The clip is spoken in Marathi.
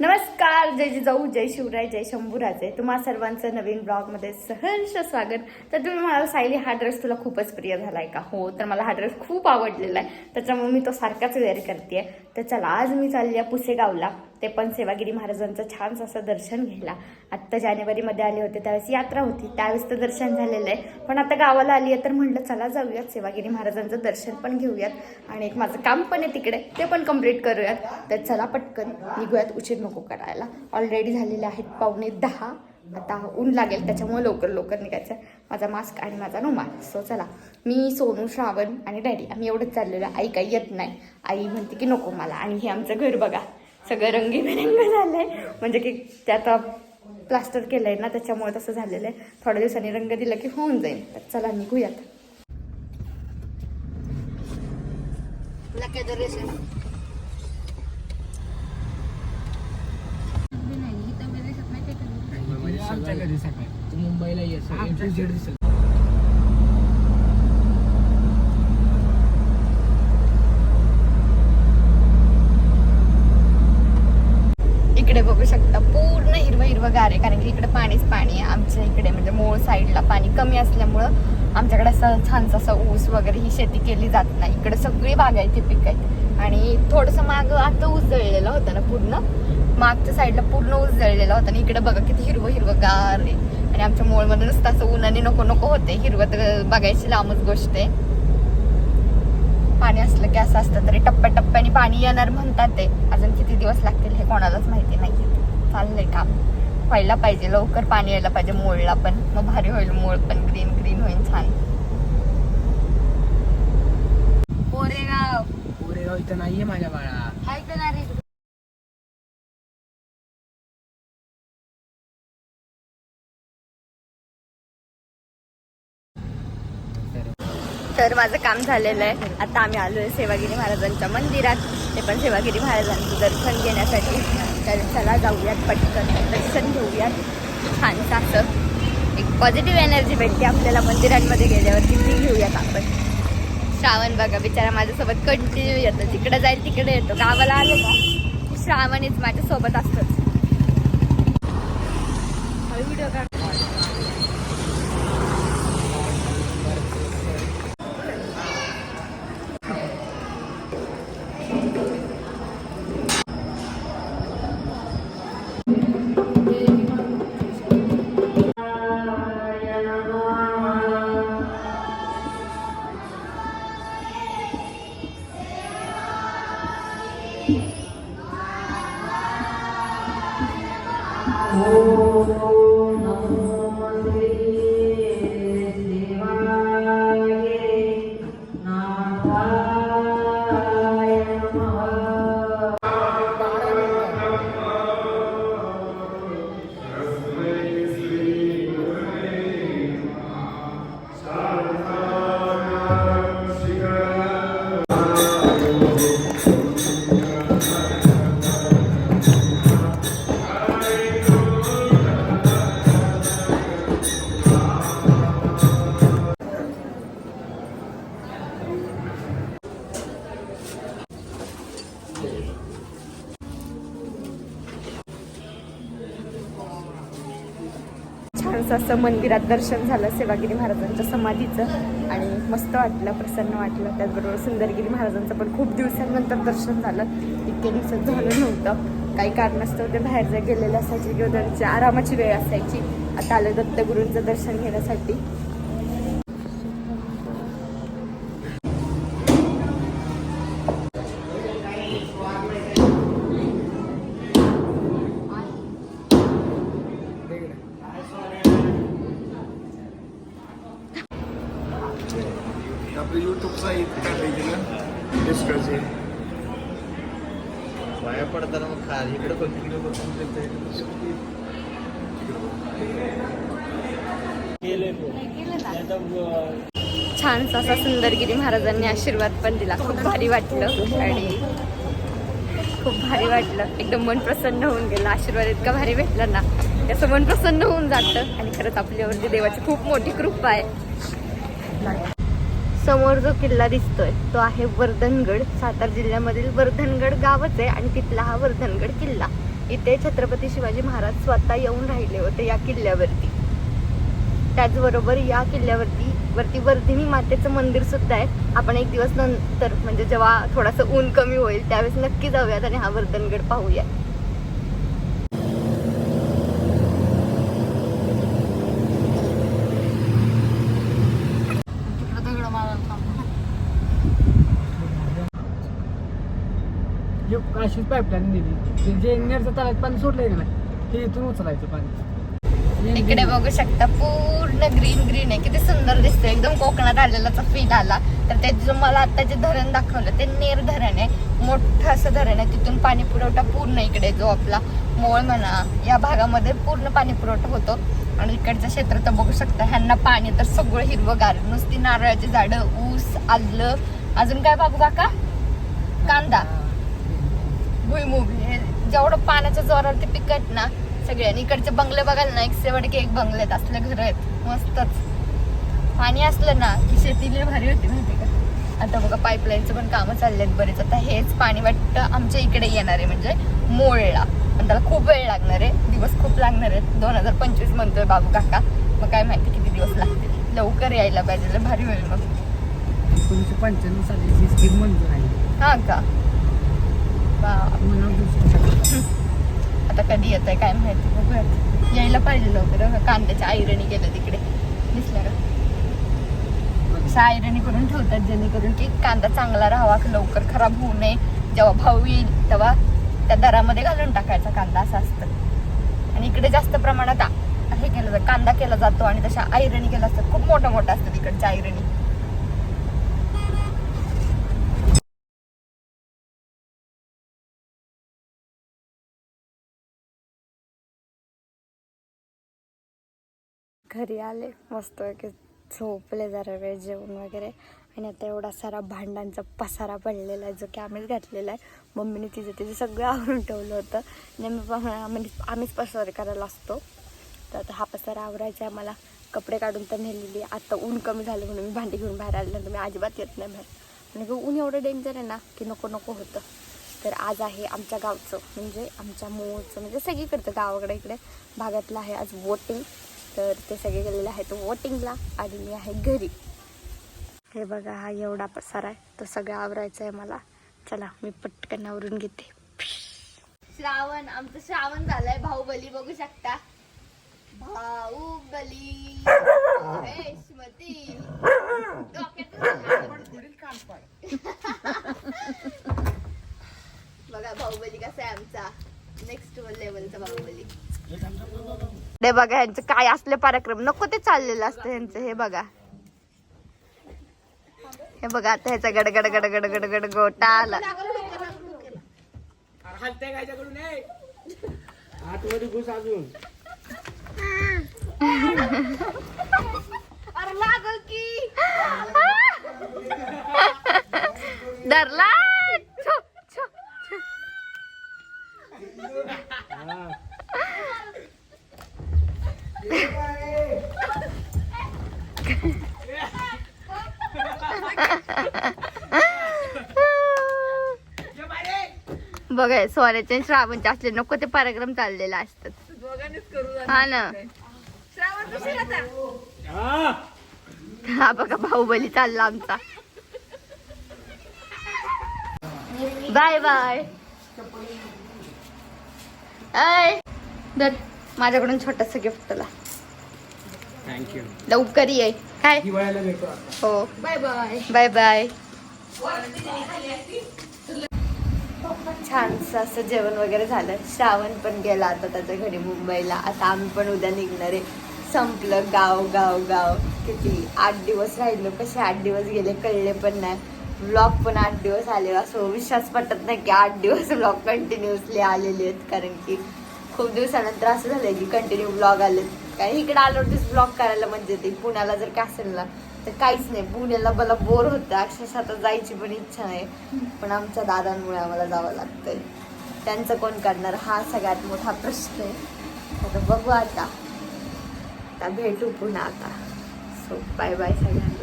नमस्कार जय जिजाऊ जय शिवराय जय शंभूराजे. तुम्हा सर्वांचं नवीन ब्लॉगमध्ये सहर्ष स्वागत. तर तुम्ही म्हणाल सायली हा ड्रेस तुला खूपच प्रिय झालाय का? हो तर मला हा ड्रेस खूप आवडलेला आहे. त्याच्यामुळे मी तो सारखाच वेअर करते तर चला आज मी चालली आहे पुसेगावला. ते पण सेवागिरी महाराजांचं छानसं असं दर्शन घ्यायला. आत्ता जानेवारीमध्ये आले होते त्यावेळेस यात्रा होती. त्यावेळेस तर दर्शन झालेलं आहे. पण आता गावाला आली आहे तर म्हटलं चला जाऊयात सेवागिरी महाराजांचं दर्शन पण घेऊयात. आणि एक माझं काम पण आहे तिकडे ते पण कंप्लीट करूयात. तर चला पटकन निघूयात उशीर नको करायला. ऑलरेडी झालेले आहेत पावणे दहा. आता ऊन लागेल त्याच्यामुळे लवकर लवकर निघायचं. आहे. माझा मास्क आणि माझा रुमाल. सो चला. मी सोनू श्रावण आणि डॅडी. आम्ही एवढंच चाललेलो आई काही येत नाही. आई म्हणते की नको मला. आणि हे आमचं घर बघा. सगळं रंगीबेरंग झालं आहे म्हणजे की त्यात प्लास्टर केलं आहे ना त्याच्यामुळे तसं झालेलं आहे. थोड्या दिवसांनी रंग दिला की होऊन जाईल. तर चला निघूयात. तू मुंबईला ये सगळं झेड दिसेल इकडे बघू शकता पूर्ण हिरवं हिरवं गार आहे. कारण की इकडे पाणीच पाणी आहे. आमच्या इकडे म्हणजे मूळ साईडला पाणी कमी असल्यामुळं आमच्याकडे असं छानसं असं ऊस वगैरे ही शेती केली जात नाही. इकडे सगळी बागायती पीक आहेत आणि थोडंसं माग आता ऊस जळलेला होता ना पूर्ण. मागच्या साईडला पूर्ण ऊस जळलेला होता. आणि इकडे बघा किती हिरवं हिरवं गार आहे. आणि आमच्या मूळमध्ये नुसतं असं उन्हाने नको नको होते हिरवं तर बघायची लांबच गोष्ट आहे. पाणी असलं की असं असतं तरी टप्प्याटप्प्याने पाणी येणार म्हणतात ते. अजून किती दिवस लागतील हे कोणालाच माहिती नाही चाललंय काम. व्हायला पाहिजे लवकर पाणी यायला पाहिजे मोळला पण. मग भारी होईल मोळ पण ग्रीन ग्रीन होईल छान. कोरेगाव. कोरेगाव इथं नाहीये माझ्या बाळा. तर माझं काम झालेलं आहे. आता आम्ही आलो आहे सेवागिरी महाराजांच्या मंदिरात. ते पण सेवागिरी महाराजांचं दर्शन घेण्यासाठी. तर चला जाऊयात पटकन. दर्शन घेऊयात. छानसं असं. एक पॉझिटिव्ह एनर्जी भेटते आपल्याला मंदिरांमध्ये गेल्यावर किती घेऊयात आपण. श्रावण बघा बिचारा माझ्यासोबत कंटिन्यू येतो. जिकडे जाईल तिकडे येतो. गावाला आले का? की श्रावणीच माझ्यासोबत असतंच. व्हिडिओ का छानसं असं मंदिरात दर्शन झालं सेवागिरी महाराजांच्या समाधीचं. आणि मस्त वाटलं प्रसन्न वाटलं. त्याचबरोबर सुंदरगिरी महाराजांचं पण खूप दिवसांनंतर दर्शन झालं. इतके दिवसात झालं नव्हतं. काही कारणास्तव ते बाहेर जर गेलेले असायचे किंवा त्यांची आरामाची वेळ असायची. आता आलं दत्तगुरूंचं दर्शन घेण्यासाठी. आपलं युट्यूबचा डिस्कचे पाया पडताना मग खा इकडे पण तिकडे पण छानसा असा सुंदरगिरी महाराजांनी आशीर्वाद पण दिला. खूप भारी वाटलं. आणि खूप भारी वाटलं. एकदम मन प्रसन्न होऊन गेलं. आशीर्वाद इतका भारी भेटला ना. त्याचं मन प्रसन्न होऊन जातं. आणि खरंच आपल्यावरती देवाची खूप मोठी कृपा आहे. समोर जो किल्ला दिसतोय तो आहे वर्धनगड. सातारा जिल्ह्यामधील वर्धनगड गावच आहे आणि तिथला हा वर्धनगड किल्ला. इथे छत्रपती शिवाजी महाराज स्वतः येऊन राहिले होते या किल्ल्यावरती. त्याचबरोबर या किल्ल्यावरती वरती वर्धिनी मातेचं मंदिर सुद्धा आहे. आपण एक दिवस नंतर म्हणजे जेव्हा थोडासा ऊन कमी होईल त्यावेळेस नक्की जाऊयात आणि हा वर्धनगड पाहूया हे अशीच पाईपलाईन दिली. ते जे नेरचं तळ्यात पाणी सोडलंय का नाही ते इथून उचलायचं पाणी. इकडे बघू शकता पूर्ण ग्रीन ग्रीन आहे. किती सुंदर दिसतंय. एकदम कोकणात आलेलाचा फील आला. तर ते जो मला आता जे धरण दाखवलं ते नेर धरण आहे. मोठं असं धरण आहे. तिथून पाणी पुरवठा पूर्ण इकडे जो आपला मोळ म्हणा या भागामध्ये पूर्ण पाणी पुरवठा होतो. आणि इकडचं क्षेत्र तर बघू शकता ह्यांना पाणी तर सगळं हिरवंगार नुसती नारळाची झाडं ऊस आलं. अजून काय बाबू काका? कांदा. भुईमुग हे जेवढं पाण्याच्या जोरावरती पिकत आहेत ना सगळे आणि इकडचे बंगले बघाल ना एक शेवट की एक बंगले आहेत. असले घर आहेत. मस्तच. पाणी असलं ना की शेती लई भारी होती माहिती का? आता बघा पाईपलाईनचं पण कामं चालले आहेत बरेच. आता हेच पाणी वाटतं आमच्या इकडे येणार आहे म्हणजे मोळला पण त्याला खूप वेळ लागणार आहे. दिवस खूप लागणार आहेत. दोन हजार पंचवीस म्हणतोय बाबू काका. मग काय माहिती किती दिवस लागतील. लवकर यायला पाहिजे. भारी होईल मग. एकोणीसशे पंच्याण्णव साली स्कीम मंजूर आहे. हा का बाप. म्हणून दुसरं सगळं. आता कधी येत आहे काय माहिती बघूयात यायला पाहिजे लवकर कांद्याच्या आयरणी गेलं तिकडे. दिसलं का? आयरणी करून ठेवतात जेणेकरून की कांदा चांगला राहावा लवकर खराब होऊ नये. जेव्हा भाऊ येईल तेव्हा त्या दरामध्ये घालून टाकायचा कांदा असं असतं. आणि इकडे जास्त प्रमाणात हे केलं जातं कांदा केला जातो आणि तशा आयरणी केल्या असतात खूप मोठ्या मोठ्या असतात इकडच्या आयरणी घरी आले. मस्त की झोपले जरा वेळ जेवण वगैरे. आणि आता एवढा सारा भांडांचा पसारा पडलेला आहे जो की आम्हीच घातलेला आहे. मम्मीने तिचं तिचं सगळं आवरून ठेवलं होतं. नेहमी आम्ही आम्हीच पसार करायला असतो. तर आता हा पसारा आवरायचा आहे. मला कपडे काढून तर नेलेली आता ऊन कमी झालं म्हणून मी भांडी घेऊन बाहेर आले नंतर मी अजिबात येत नाही बाहेर. आणि ऊन एवढं डेंजर आहे ना की नको नको होतं. तर आज आहे आमच्या गावचं म्हणजे आमच्या मूळचं म्हणजे सगळीकडचं गावाकडे इकडे. भागातलं आहे आज वोटिंग तर ते सगळे गेलेले आहेत वोटिंगला आणि मी आहे घरी. हे बघा हा एवढा पसारा आहे. तो सगळा आवरायचा आहे मला. चला मी पटकन आवरून घेते. श्रावण आमचं श्रावण झालंय. भाऊबली बघू शकता. भाऊबली बघा बाहुबली कसा आहे आमचा. नेक्स्ट लेवलचा बाहुबली. हे बघा ह्यांचं काय असले पराक्रम. नको ते चाललेलं असतं ह्यांचं हे बघा. हे बघा आता ह्याचा गड गड गड गड गड गड गोटा आला. हलते कायच्याकडून आतमध्ये घुस अजून. बघा सोन्याचे आणि श्रावणचे असले नको ते पराक्रम चाललेले असतात. हा ना. हा. बघा बाहुबली चालला आमचा. Bye bye. ऐ दर माझ्याकडून छोटस गिफ्ट तुला. थँक्यू लवकर ये. काय? हो. Bye bye. Bye bye. छानसं असं जेवण वगैरे झालं. श्रावण पण गेला आता त्याच्या घरी मुंबईला. आता आम्ही पण उद्या निघणार. आहे संपलं गाव गाव गाव. किती आठ दिवस राहिलो. कसे आठ दिवस गेले कळले पण नाही. ब्लॉग पण आठ दिवस आले. असं विश्वास पटत नाही की आठ दिवस ब्लॉग कंटिन्युअसली आलेले आहेत. कारण की खूप दिवसानंतर असं झालं की कंटिन्यू ब्लॉग आलेत. काय? इकडे आल्यावरतीच ब्लॉक करायला मजा येते. पुण्याला जर का असेल ना तर काहीच नाही. पुण्याला मला बोर होतं. अक्षरशः आता जायची पण इच्छा नाही. पण आमच्या दादांमुळे आम्हाला जावं लागतंय. त्यांचं कोण करणार? हा सगळ्यात मोठा प्रश्न आहे. आता बघू आता. आता भेटू पुन्हा आता. सो बाय बाय सगळ्यांना.